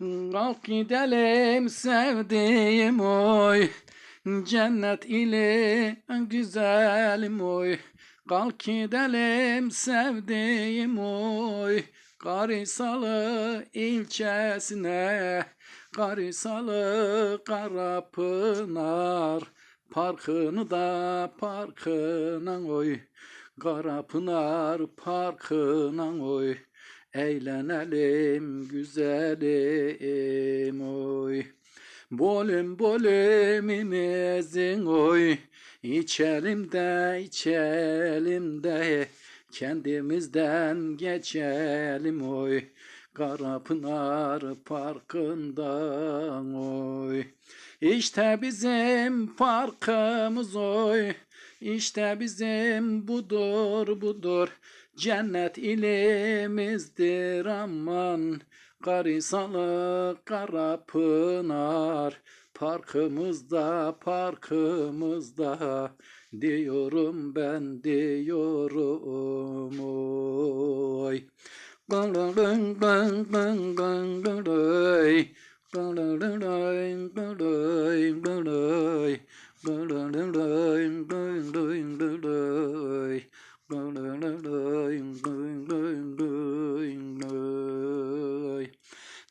Kalk gidelim sevdiğim oy. Cennet ile güzelim oy. Kalk gidelim sevdiğim oy. Karisalı ilçesine Karisalı Karapınar Parkını da parkına oy. Karapınar parkına oy Eğlenelim güzelim oy. Bolüm bolümimizin oy. İçelim de içelim de Kendimizden geçelim oy. Karapınar parkından oy. İşte bizim parkımız oy. İşte bizim budur budur Cennet ilimizdir aman Karisalı Karapınar Parkımızda parkımızda Diyorum ben diyorum oy. Bang bang bang bang bang bang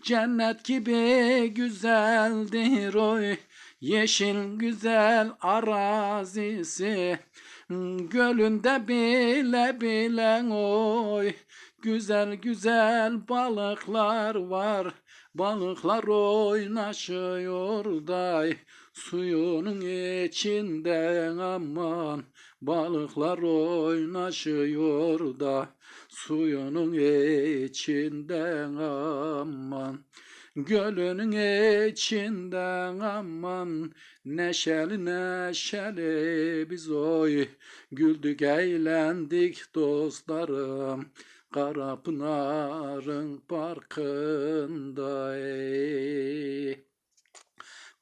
Cennet gibi güzeldir oy. Yeşil güzel arazisi. Gölünde bile bilen oy. Güzel güzel balıklar var. Balıklar oynaşıyor day Suyunun içinde aman Balıklar oynaşıyor da Suyunun içinde aman Gölünün içinden aman Neşeli neşeli biz oy Güldük eğlendik dostlarım Karapınar'ın parkında ey.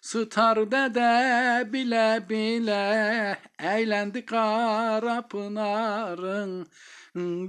Sıtar dede bile bile eğlendi Karapınar'ın.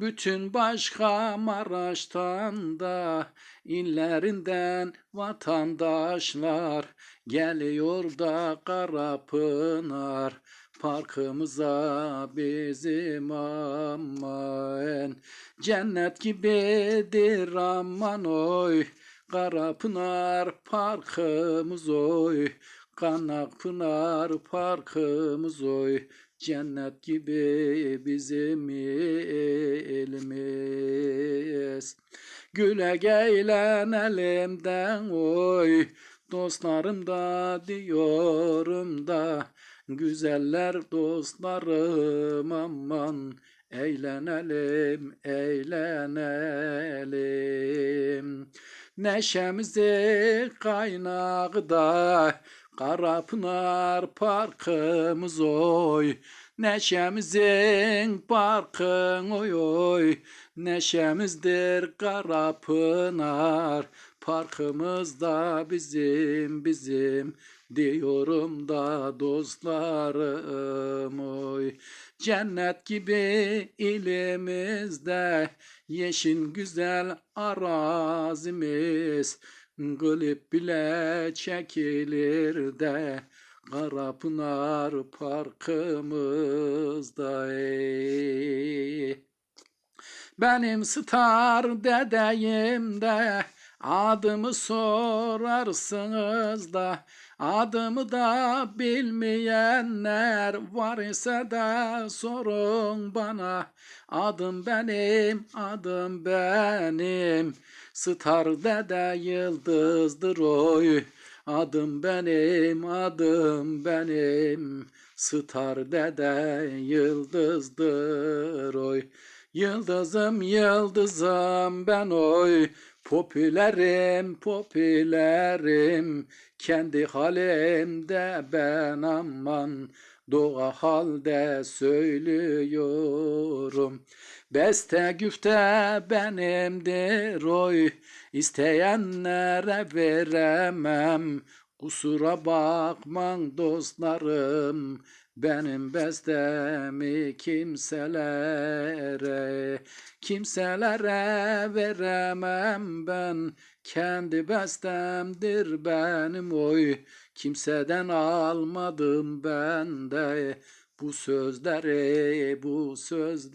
Bütün başka Maraş'tan da illerinden vatandaşlar geliyor da Karapınar. Parkımıza bizim aman cennet gibidir aman oy Karapınar parkımız oy Kanakpınar parkımız oy Cennet gibi bizim elimiz. Güle eğlenelimden oy. Dostlarım da diyorum da. Güzeller dostlarım aman. Eğlenelim, eğlenelim. Neşemizi kaynakta Karapınar parkımız oy. Neşemizin parkın oy oy. Neşemizdir Karapınar Parkımızda bizim bizim Diyorum da dostlarım oy Cennet gibi ilimizde Yeşil güzel arazimiz Glip bile çekilir de Karapınar parkımızda ey. Benim star dedeyim de Adımı sorarsınız da Adımı da bilmeyenler var ise de sorun bana. Adım benim, adım benim. Star dede yıldızdır oy. Adım benim, adım benim. Star dede yıldızdır oy. Yıldızım, yıldızım ben oy Popülerim, popülerim, kendi halimde ben aman, doğa halde söylüyorum. Beste güfte benimdir oy isteyenlere veremem Kusura bakman dostlarım benim bestemi kimselere Kimselere veremem ben. Kendi bestemdir benim oy. Kimseden almadım ben de bu sözleri bu sözleri